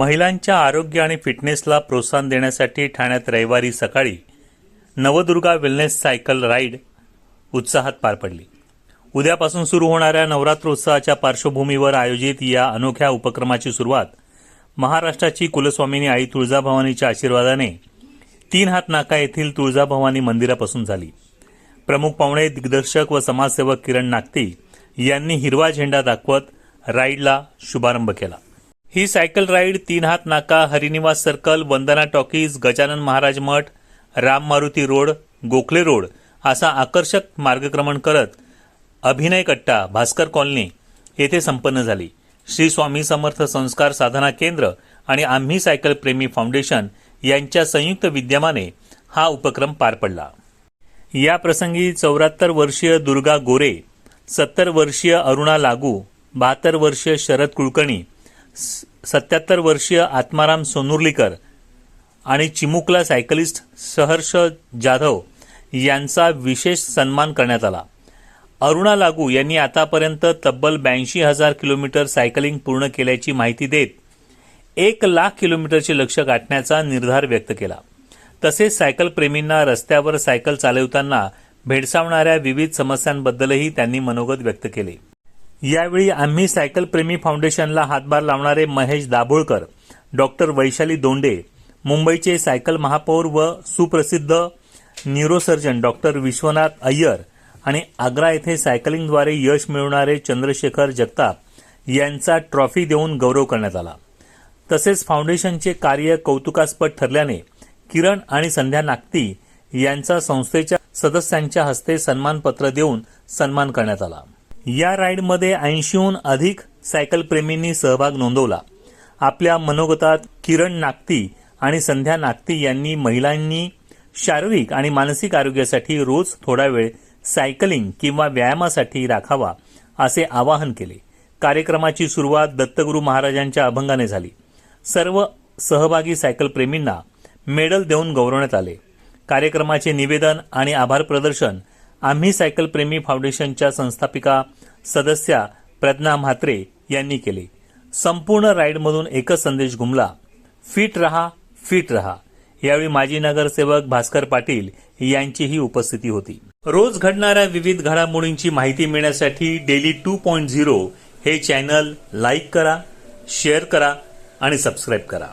महिलांच्या आरोग्य आणि फिटनेसला प्रोत्साहन देण्यासाठी ठाण्यात रविवारी सकाळी नवदुर्गा वेलनेस सायकल राईड उत्साहात पार पडली. उद्यापासून सुरू होणाऱ्या नवरात्रोत्सवाच्या पार्श्वभूमीवर आयोजित या अनोख्या उपक्रमाची सुरुवात महाराष्ट्राची कुलस्वामिनी आई तुळजाभवानीच्या आशीर्वादाने तीन हात नाका येथील तुळजाभवानी मंदिरापासून झाली. प्रमुख पाहुणे दिग्दर्शक व समाजसेवक किरण नागती यांनी हिरवा झेंडा दाखवत राईडला शुभारंभ केला. ही cycle ride Teen Hath Naka Harinivas circle Vandana talkies Gajanan Maharaj मठ राम मारुती रोड गोखले रोड असा आकर्षक मार्गक्रमण करत अभिनय कट्टा भास्कर कॉलनी येथे संपन्न झाली. श्री स्वामी समर्थ संस्कार साधना केंद्र आणि आम्ही सायकल प्रेमी फाउंडेशन यांच्या संयुक्त विद्यमाने हा उपक्रम पार पडला. या प्रसंगी चौऱ्याहत्तर वर्षीय दुर्गा गोरे सत्तर वर्षीय अरुणा लागू बहात्तर वर्षीय शरद कुलकर्णी सत्याहत्तर वर्षीय आत्माराम सोनुर्लीकर आणि चिमुकला सायकलिस्ट सहर्ष जाधव यांचा विशेष सन्मान करण्यात आला. अरुणा लागू यांनी आतापर्यंत तब्बल ब्याऐंशी हजार किलोमीटर सायकलिंग पूर्ण केल्याची माहिती देत एक लाख किलोमीटरचे लक्ष गाठण्याचा निर्धार व्यक्त केला. तसेच सायकलप्रेमींना रस्त्यावर सायकल चालवताना भेडसावणाऱ्या विविध समस्यांबद्दलही त्यांनी मनोगत व्यक्त केले. यावेळी आम्ही सायकल प्रेमी फाउंडेशनला हातभार लावणारे महेश दाभोळकर डॉक्टर वैशाली दोंडे मुंबईचे सायकल महापौर व सुप्रसिद्ध न्यूरोसर्जन डॉक्टर विश्वनाथ अय्यर आणि आग्रा येथे सायकलिंगद्वारे यश मिळवणारे चंद्रशेखर जगताप यांचा ट्रॉफी देऊन गौरव करण्यात आला. तसेच फाउंडेशनचे कार्य कौतुकास्पद ठरल्याने किरण आणि संध्या नागती यांचा संस्थेच्या सदस्यांच्या हस्ते सन्मानपत्र देऊन सन्मान करण्यात आला. या राईडमध्ये ऐंशीहून अधिक सायकल प्रेमींनी सहभाग नोंदवला. आपल्या मनोगतात किरण नागती आणि संध्या नागती यांनी महिलांनी शारीरिक आणि मानसिक आरोग्यासाठी रोज थोडा वेळ सायकलिंग किंवा व्यायामासाठी राखावा असे आवाहन केले. कार्यक्रमाची सुरुवात दत्तगुरू महाराजांच्या अभंगाने झाली. सर्व सहभागी सायकल प्रेमींना मेडल देऊन गौरवण्यात आले. कार्यक्रमाचे निवेदन आणि आभार प्रदर्शन आम्ही सायकल प्रेमी फाउंडेशनच्या संस्थापिका सदस्या प्रज्ञा म्हात्रे यांनी केले. संपूर्ण राईडमधून एकच संदेश घुमला फिट रहा फिट रहा. यावेळी माजी नगरसेवक भास्कर पाटील यांचीही उपस्थिती होती. रोज घडणाऱ्या विविध घडामोडींची माहिती मिळण्यासाठी डेली टू पॉईंट झिरो हे चॅनल लाईक करा शेअर करा आणि सबस्क्राईब करा.